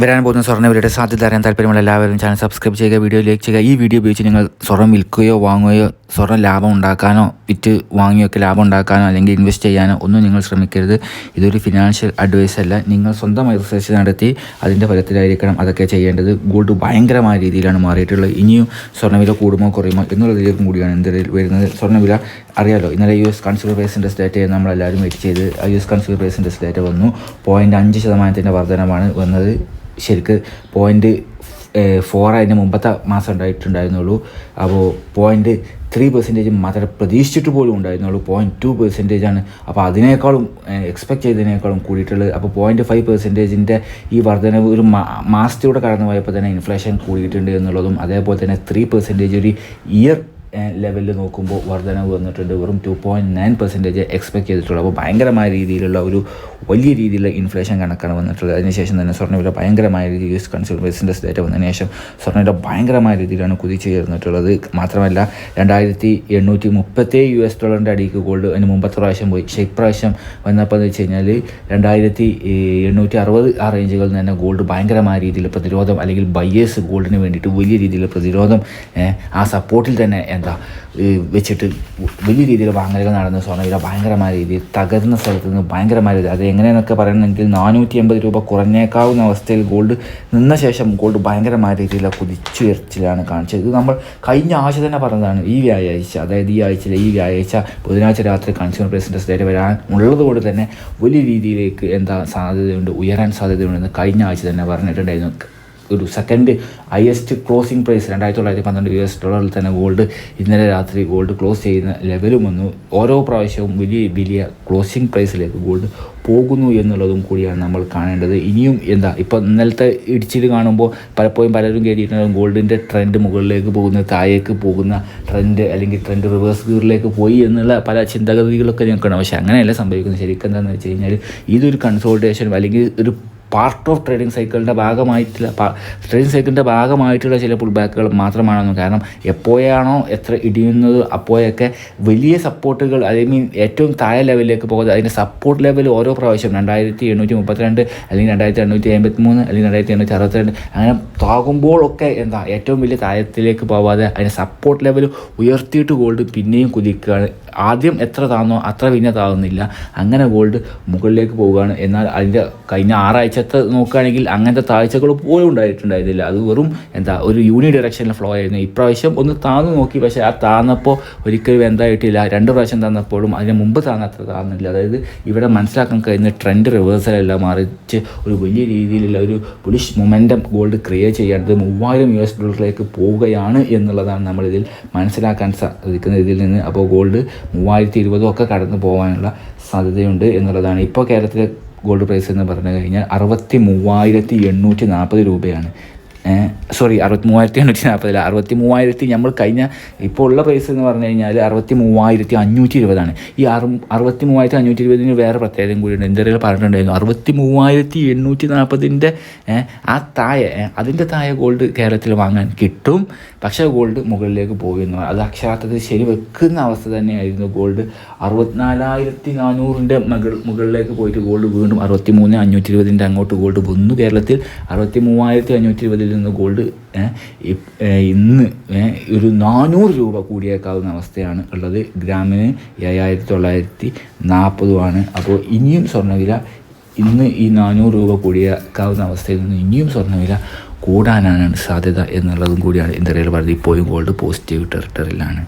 വരാൻ പോകുന്ന സ്വർണവിലയുടെ സാധ്യത അറിയാൻ താല്പര്യമുള്ള എല്ലാവരും ചാനൽ സബ്സ്ക്രൈബ് ചെയ്യുക വീഡിയോ ലൈക്ക് ചെയ്യുക. ഈ വീഡിയോ ഉപയോഗിച്ച് നിങ്ങൾ സ്വർണം വിൽക്കുകയോ വാങ്ങുകയോ സ്വർണം ലാഭം ഉണ്ടാക്കാനോ വിറ്റ് വാങ്ങിയൊക്കെ ലാഭം ഉണ്ടാക്കാനോ അല്ലെങ്കിൽ ഇൻവെസ്റ്റ് ചെയ്യാനോ ഒന്നും നിങ്ങൾ ശ്രമിക്കരുത്. ഇതൊരു ഫിനാൻഷ്യൽ അഡ്വൈസ് അല്ല. നിങ്ങൾ സ്വന്തമായി റിസർച്ച് നടത്തി അതിന്റെ ഫലത്തിലായിരിക്കണം അതൊക്കെ ചെയ്യേണ്ടത്. ഗോൾഡ് ഭയങ്കരമായ രീതിയിലാണ് മാറിയിട്ടുള്ളത്. ഇനിയും സ്വർണവില കൂടുമോ കുറയുമോ എന്നുള്ളതിലേക്കും കൂടിയാണ് എന്തെങ്കിലും വരുന്നത്. സ്വർണവില അറിയാലോ. ഇന്നലെ U S consumer price index ഡേറ്റയെ നമ്മളെല്ലാവരും വെയിറ്റ് ചെയ്ത് U S consumer price index data വന്നു. പോയിന്റ് അഞ്ച് ശതമാനത്തിന്റെ വർധനമാണ് വന്നത്. ശരിക്ക് പോയിന്റ് ഫോർ അതിന് മുമ്പത്തെ മാസം ഉണ്ടായിട്ടുണ്ടായിരുന്നുള്ളൂ. അപ്പോൾ പോയിന്റ് ത്രീ പെർസെന്റേജ് മാത്രമേ പ്രതീക്ഷിച്ചിട്ട് പോലും ഉണ്ടായിരുന്നുള്ളൂ. പോയിന്റ് ടു പെർസെന്റേജ് ആണ്. അപ്പോൾ അതിനേക്കാളും എക്സ്പെക്ട് ചെയ്തതിനേക്കാളും കൂടിയിട്ടുള്ളത്. അപ്പോൾ പോയിന്റ് ഫൈവ് പെർസെന്റേജിന്റെ ഈ വർധനവ് ഒരു മാസത്തിലൂടെ കടന്നു പോയപ്പോൾ തന്നെ ഇൻഫ്ലേഷൻ കൂടിയിട്ടുണ്ട് എന്നുള്ളതും അതേപോലെ തന്നെ ത്രീ പെർസെന്റേജ് ഒരു ഇയർ ലെവലിൽ നോക്കുമ്പോൾ വർധനവ് വന്നിട്ടുണ്ട്. വെറും two point nine percentage expect ചെയ്തിട്ടുള്ളൂ. അപ്പോൾ ഭയങ്കരമായ രീതിയിലുള്ള ഒരു വലിയ രീതിയിലുള്ള ഇൻഫ്ലേഷൻ കണക്കാണ് വന്നിട്ടുള്ളത്. അതിനുശേഷം തന്നെ സ്വർണവില ഭയങ്കരമായ രീതിയിൽ U S consumer business data വന്നതിന് ശേഷം സ്വർണവില ഭയങ്കരമായ രീതിയിലാണ് കുതിച്ചു ചേർന്നിട്ടുള്ളത് മാത്രമല്ല രണ്ടായിരത്തി എണ്ണൂറ്റി മുപ്പത്തേ യു എസ് ഡോളറിന്റെ അടിക്ക് ഗോൾഡ് അതിന് മുമ്പത്തെ പ്രാവശ്യം പോയി. പക്ഷേ ഇപ്രാവശ്യം വന്നപ്പോൾ എന്ന് വെച്ച് കഴിഞ്ഞാൽ രണ്ടായിരത്തി എണ്ണൂറ്റി അറുപത് ആ റേഞ്ചുകളിൽ തന്നെ ഗോൾഡ് ഭയങ്കരമായ രീതിയിൽ പ്രതിരോധം അല്ലെങ്കിൽ ബയ്യേഴ്സ് ഗോൾഡിന് വേണ്ടിയിട്ട് വലിയ രീതിയിലുള്ള പ്രതിരോധം ആ സപ്പോർട്ടിൽ തന്നെ എന്താ വെച്ചിട്ട് വലിയ രീതിയിൽ വാങ്ങലുകൾ നടന്ന സ്വർണവില ഭയങ്കരമായ രീതിയിൽ തകർന്ന സ്ഥലത്ത് നിന്ന് ഭയങ്കരമായ രീതി അത് എങ്ങനെയെന്നൊക്കെ പറയണമെങ്കിൽ നാനൂറ്റി എൺപത് രൂപ കുറഞ്ഞേക്കാവുന്ന അവസ്ഥയിൽ ഗോൾഡ് നിന്ന ശേഷം ഗോൾഡ് ഭയങ്കരമായ രീതിയിലുള്ള കുതിച്ചുയർച്ചിലാണ് കാണിച്ചത്. ഇത് നമ്മൾ കഴിഞ്ഞ ആഴ്ച തന്നെ പറഞ്ഞതാണ് ഈ വ്യാഴാഴ്ച അതായത് ഈ ആഴ്ചയിൽ ഈ വ്യാഴാഴ്ച ബുധനാഴ്ച രാത്രി കൺസ്യൂമർ പ്രസിഡൻസ് ഡേറ്റ് വരാൻ ഉള്ളതുകൊണ്ട് തന്നെ വലിയ രീതിയിലേക്ക് എന്താ സാധ്യതയുണ്ട് ഉയരാൻ സാധ്യതയുണ്ടെന്ന് കഴിഞ്ഞ ആഴ്ച തന്നെ പറഞ്ഞിട്ടുണ്ടായിരുന്നു. ഒരു സെക്കൻഡ് ഹയസ്റ്റ് ക്ലോസിംഗ് പ്രൈസ് രണ്ടായിരത്തി തൊള്ളായിരത്തി പന്ത്രണ്ട് യു എസ് ഡോളറിൽ തന്നെ ഗോൾഡ് ഇന്നലെ രാത്രി ഗോൾഡ് ക്ലോസ് ചെയ്യുന്ന ലെവലും വന്നു. ഓരോ പ്രാവശ്യവും വലിയ വലിയ ക്ലോസിംഗ് പ്രൈസിലേക്ക് ഗോൾഡ് പോകുന്നു എന്നുള്ളതും കൂടിയാണ് നമ്മൾ കാണേണ്ടത്. ഇനിയും എന്താ ഇപ്പോൾ ഇന്നലത്തെ ഇടിച്ചിൽ കാണുമ്പോൾ പലപ്പോഴും പലരും കയറിയിട്ടുണ്ടാകും ഗോൾഡിന്റെ ട്രെൻഡ് മുകളിലേക്ക് പോകുന്ന താഴേക്ക് പോകുന്ന ട്രെൻഡ് അല്ലെങ്കിൽ ട്രെൻഡ് റിവേഴ്സ് ഗിയറിലേക്ക് പോയി എന്നുള്ള പല ചിന്താഗതികളൊക്കെ ഞങ്ങൾക്കുണ്ടാവും പക്ഷേ അങ്ങനെയല്ല സംഭവിക്കുന്നത്. ശരിക്കും എന്താണെന്ന് വെച്ച് കഴിഞ്ഞാൽ ഇതൊരു കൺസോൾട്ടേഷൻ അല്ലെങ്കിൽ ഒരു പാർട്ട് ഓഫ് ട്രേഡിംഗ് സൈക്കിളിന്റെ ഭാഗമായിട്ടുള്ള ട്രേഡിംഗ് സൈക്കിളിന്റെ ഭാഗമായിട്ടുള്ള ചില പുൾ ബാക്കുകൾ മാത്രമാണെന്ന് കാരണം എപ്പോഴാണോ എത്ര ഇടിയുന്നത് അപ്പോഴൊക്കെ വലിയ സപ്പോർട്ടുകൾ ഐ മീൻ ഏറ്റവും താഴെ ലെവലിലേക്ക് പോകുന്നത് അതിന്റെ സപ്പോർട്ട് ലെവൽ ഓരോ പ്രാവശ്യം രണ്ടായിരത്തി എണ്ണൂറ്റി മുപ്പത്തിരണ്ട് അല്ലെങ്കിൽ രണ്ടായിരത്തി എണ്ണൂറ്റി അമ്പത്തി മൂന്ന് അല്ലെങ്കിൽ രണ്ടായിരത്തി എണ്ണൂറ്റി അറുപത്തിരണ്ട് അങ്ങനെ താകുമ്പോഴൊക്കെ എന്താ ഏറ്റവും വലിയ താഴത്തിലേക്ക് പോവാതെ അതിന്റെ സപ്പോർട്ട് ലെവൽ ഉയർത്തിയിട്ട് ഗോൾഡ് പിന്നെയും കുതിക്കുകയാണ്. ആദ്യം എത്ര താന്നോ അത്ര പിന്നെ താകുന്നില്ല അങ്ങനെ ഗോൾഡ് മുകളിലേക്ക് പോവുകയാണ്. എന്നാൽ അതിന്റെ കഴിഞ്ഞ ആറാഴ്ചത്തെ നോക്കുകയാണെങ്കിൽ അങ്ങനത്തെ താഴ്ചകൾ പോലും ഉണ്ടായിട്ടുണ്ടായിരുന്നില്ല. അത് വെറും എന്താ ഒരു യൂണി ഡയറക്ഷനിൽ ഫ്ലോ ആയിരുന്നു. ഇപ്രാവശ്യം ഒന്ന് താന്നു നോക്കി. പക്ഷേ ആ താന്നപ്പോൾ ഒരിക്കലും എന്തായിട്ടില്ല. രണ്ട് പ്രാവശ്യം തന്നപ്പോഴും അതിന് മുമ്പ് താന്നത്ര താന്നില്ല. അതായത് ഇവിടെ മനസ്സിലാക്കാൻ കഴിയുന്ന ട്രെൻഡ് റിവേഴ്സലല്ല മറിച്ച് ഒരു വലിയ രീതിയിലുള്ള ഒരു പുലിഷ് മൊമെന്റം ഗോൾഡ് ക്രിയേറ്റ് ചെയ്യേണ്ടത് മൂവായിരം യു എസ് ഡോളറിലേക്ക് പോവുകയാണ് എന്നുള്ളതാണ് നമ്മളിതിൽ മനസ്സിലാക്കാൻ സാധിക്കുന്ന ഇതിൽ നിന്ന്. അപ്പോൾ ഗോൾഡ് മൂവായിരത്തി ഇരുപതും ഒക്കെ കടന്നു പോകാനുള്ള സാധ്യതയുണ്ട് എന്നുള്ളതാണ്. ഇപ്പോൾ കേരളത്തിലെ ഗോൾഡ് പ്രൈസ് എന്ന് പറഞ്ഞു കഴിഞ്ഞാൽ അറുപത്തി മൂവായിരത്തി എണ്ണൂറ്റി നാൽപ്പത് രൂപയാണ്. സോറി അറുപത്തി മൂവായിരത്തി എണ്ണൂറ്റി നാൽപ്പതില്ല അറുപത്തി മൂവായിരത്തി നമ്മൾ കഴിഞ്ഞ ഇപ്പോൾ ഉള്ള പ്രൈസ് എന്ന് പറഞ്ഞു കഴിഞ്ഞാൽ അറുപത്തി മൂവായിരത്തി അഞ്ഞൂറ്റി ഇരുപതാണ് ഈ അറു അറുപത്തി മൂവായിരത്തി അഞ്ഞൂറ്റി ഇരുപതിന് വേറെ പ്രത്യേകതയും കൂടിയുണ്ട് എന്തെങ്കിലും പറഞ്ഞിട്ടുണ്ടായിരുന്നു. അറുപത്തി മൂവായിരത്തി എണ്ണൂറ്റി നാൽപ്പതിന്റെ ആ തായ അതിന്റെ തായ ഗോൾഡ് കേരളത്തിൽ വാങ്ങാൻ കിട്ടും. പക്ഷേ ഗോൾഡ് മുകളിലേക്ക് പോകുന്നു അത് അക്ഷരാർത്ഥത്തിൽ ശരി വെക്കുന്ന അവസ്ഥ തന്നെയായിരുന്നു ഗോൾഡ് അറുപത്തിനാലായിരത്തി നാനൂറിന്റെ മകൾ മുകളിലേക്ക് പോയിട്ട് ഗോൾഡ് വീണ്ടും അറുപത്തി മൂന്ന് അഞ്ഞൂറ്റി ഇരുപതിന്റെ അങ്ങോട്ട് ഗോൾഡ് വന്നു കേരളത്തിൽ. അറുപത്തി മൂവായിരത്തി അഞ്ഞൂറ്റി ഇരുപതിൽ നിന്ന് ഗോൾഡ് ഇന്ന് ഒരു നാനൂറ് രൂപ കൂടിയേക്കാവുന്ന അവസ്ഥയാണ് ഉള്ളത്. ഗ്രാമിന് ഏഴായിരത്തി തൊള്ളായിരത്തി നാൽപ്പതുമാണ് അപ്പോൾ ഇനിയും സ്വർണവില ഇന്ന് ഈ നാനൂറ് രൂപ കൂടിയേക്കാവുന്ന അവസ്ഥയിൽ നിന്ന് ഇനിയും സ്വർണവില കൂടാനാണ് സാധ്യത എന്നുള്ളതും കൂടിയാണ് ഇന്ത്യയിൽ പറഞ്ഞത് ഇപ്പോഴും ഗോൾഡ് പോസിറ്റീവ് ടെറിട്ടറിയിലാണ്